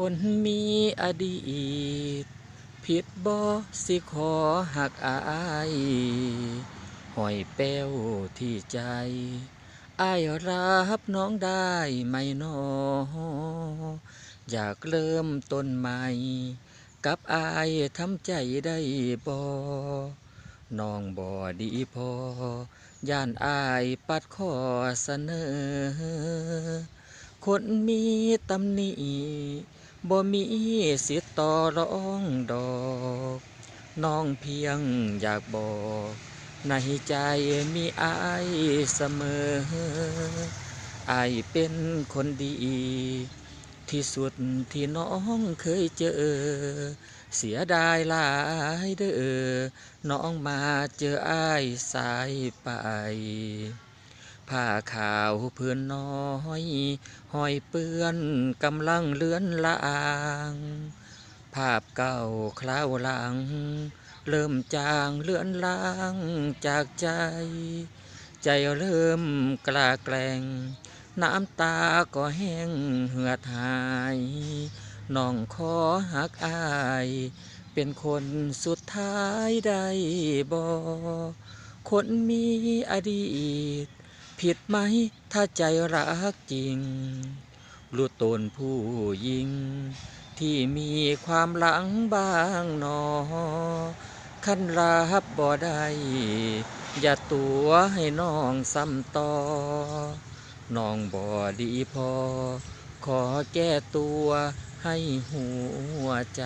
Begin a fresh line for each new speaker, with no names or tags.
คนมีอดีต ผิดบ่สิขอหักอายหอยแป้วที่ใจอายรับน้องได้ไหมนออยากเริ่มต้นใหม่ กับอายทำใจได้บ่น้องบ่ดีพอย่านอายปัดข้อเสนอ คนมีตำหนิ บ่มีสิทธิ์ต่อร้องดอก น้องเพียงอยากบอก ในใจมีอายเสมออายเป็นคนดี ที่สุดที่น้องเคยเจอ เสียดายหลายเด้อน้องมาเจออายสายไป ผ้าขาวเพื่อนน้อยห้อยเปื้อนกำลังเลือนลาง ภาพเก่าคราวหลัง เริ่มจางเลือนลางจากใจ ใจเริ่มกล้าแกล้งน้ำตาก็แห้งเหือดหายน้องขอหักอาย เป็นคนสุดท้ายได้บ่คนมีอดีต ผิดไหม ถ้าใจรักจริง รู้ตนผู้หญิง ที่มีความหลังบ้างหนอคันรับบ่ได้อย่าตัวให้น้องซ้ำต่อ น้องบ่ดีพอ ขอแก้ตัวให้หัวใจ